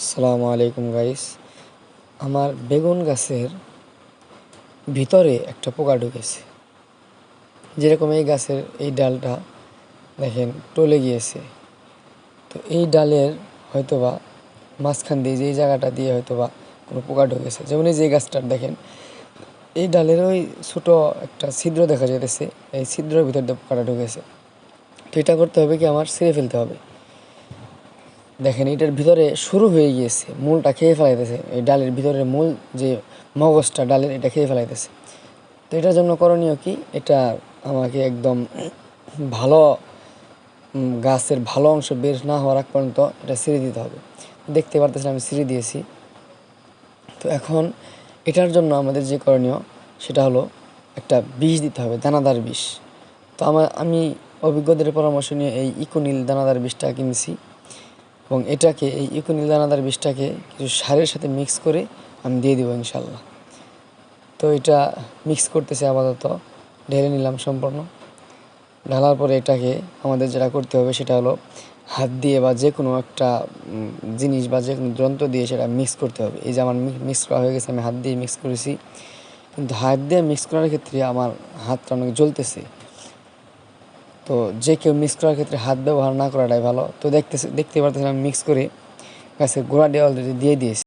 আসসালামু আলাইকুম গাইস আমার বেগুন গাছের ভিতরে একটা পোকা ঢুকেছে। যেরকম এই গাছের এই ডালটা দেখেন টলে গিয়েছে। তো এই ডালের হয়তোবা মাঝখান দিয়ে, যেই জায়গাটা দিয়ে হয়তোবা কোনো পোকা ঢুকেছে। যেমন এই যে গাছটার দেখেন, এই ডালের ওই ছোটো একটা ছিদ্র দেখা যেতেছে এই ছিদ্রের ভিতর দিয়ে পোকাটা ঢুকেছে। তো এটা করতে হবে কি, আমার ছিঁড়ে ফেলতে হবে। দেখেন, এটার ভিতরে শুরু হয়ে গিয়েছে, মূলটা খেয়ে ফেলাইতেছে। এই ডালের ভিতরের মূল যে মগজটা, ডালের এটা খেয়ে ফেলাইতেছে। তো এটার জন্য করণীয় কি? এটা আমাকে একদম ভালো গাছের ভালো অংশ বের না হওয়ার আগ পর্যন্ত এটা ছিঁড়ে দিতে হবে। দেখতে পারতেছেন, আমি ছিঁড়ে দিয়েছি। তো এখন এটার জন্য আমাদের যে করণীয়, সেটা হলো একটা বিষ দিতে হবে, দানাদার বিষ। তো আমার আমি অভিজ্ঞদের পরামর্শ নিয়ে এই ইকোনিল দানাদার বিষটা কিনছি। এবং এটাকে, এই ইকোনিল দানাদার বিষটাকে কিছু সারের সাথে মিক্স করে আমি দিয়ে দেবো ইনশাল্লাহ তো এটা মিক্স করতেছে আপাতত, ঢেলে নিলাম সম্পূর্ণ। ঢালার পরে এটাকে আমাদের যেটা করতে হবে সেটা হলো হাত দিয়ে বা যে কোনো একটা জিনিস বা যে কোনো যন্ত্র দিয়ে সেটা মিক্স করতে হবে। এই যে আমার মিক্স করা হয়ে গেছে, আমি হাত দিয়ে মিক্স করেছি। কিন্তু হাত দিয়ে মিক্স করার ক্ষেত্রে আমার হাতটা অনেক জ্বলতেছে। তো যে কেউ মিক্স করার ক্ষেত্রে হাত ব্যবহার না করাটাই ভালো। তো দেখতে দেখতে পারতেছেন আমি মিক্স করে। গাছে গোড়া দিয়ে অলরেডি দিয়ে দিয়েছি।